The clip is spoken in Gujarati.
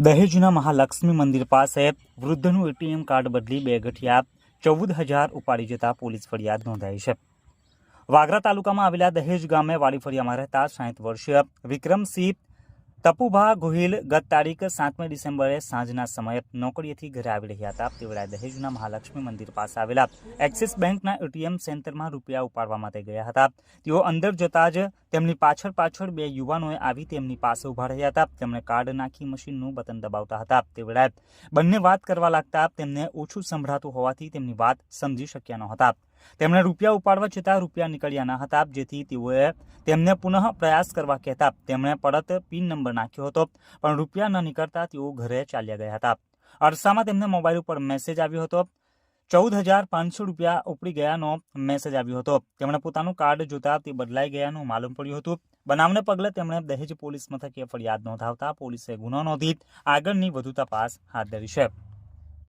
દહેજના મહાલક્ષ્મી મંદિર પાસે વૃદ્ધનું એટીએમ કાર્ડ બદલી બે ગઠિયા ચૌદ હજાર ઉપાડી જતા પોલીસ ફરિયાદ નોંધાઈ છે. વાગરા તાલુકામાં આવેલા દહેજ ગામે વાડી ફળિયામાં રહેતા સાઠ વર્ષીય વિક્રમસિંહ તપુભા ગોહિલ ગત તારીખ સાતમી ડિસેમ્બરે સાંજના સમયે નોકરીએથી ઘરે આવી રહ્યા હતા. તે વેળાએ દહેજના મહાલક્ષ્મી મંદિર પાસે આવેલા એક્સિસ બેંકના એટીએમ સેન્ટરમાં રૂપિયા ઉપાડવા માટે ગયા હતા. તેઓ અંદર જતા જ તેમની પાછળ પાછળ બે યુવાનોએ આવી તેમની પાસે ઊભા રહ્યા હતા. તેમણે કાર્ડ નાખી મશીનનું બટન દબાવતા હતા. તે વેળાએ બંને વાત કરવા લાગતા તેમને ઓછું સંભળાતું હોવાથી તેમની વાત સમજી શક્યા ન હતા તેમણે રૂપિયા ઉપાડવા છતાં રૂપિયા નીકળ્યા ન હતા, જેથી તેઓએ તેમને પુનઃ પ્રયાસ કરવા કહેતા તેમણે પરત પિન નંબર નાખ્યો હતો, પણ રૂપિયા ન નીકળતા તેઓ ઘરે ચાલ્યા ગયા હતા. અરસામાં તેમને મોબાઈલ ઉપર મેસેજ આવ્યો હતો, ચૌદ હજાર પાંચસો રૂપિયા ઉપડી ગયાનો મેસેજ આવ્યો હતો. તેમણે પોતાનું કાર્ડ જોતા તે બદલાઈ ગયાનું માલુમ પડ્યું હતું. બનાવને પગલે તેમણે દહેજ પોલીસ મથકે ફરિયાદ નોંધાવતા પોલીસે ગુનો નોંધી આગળની વધુ તપાસ હાથ ધરી છે.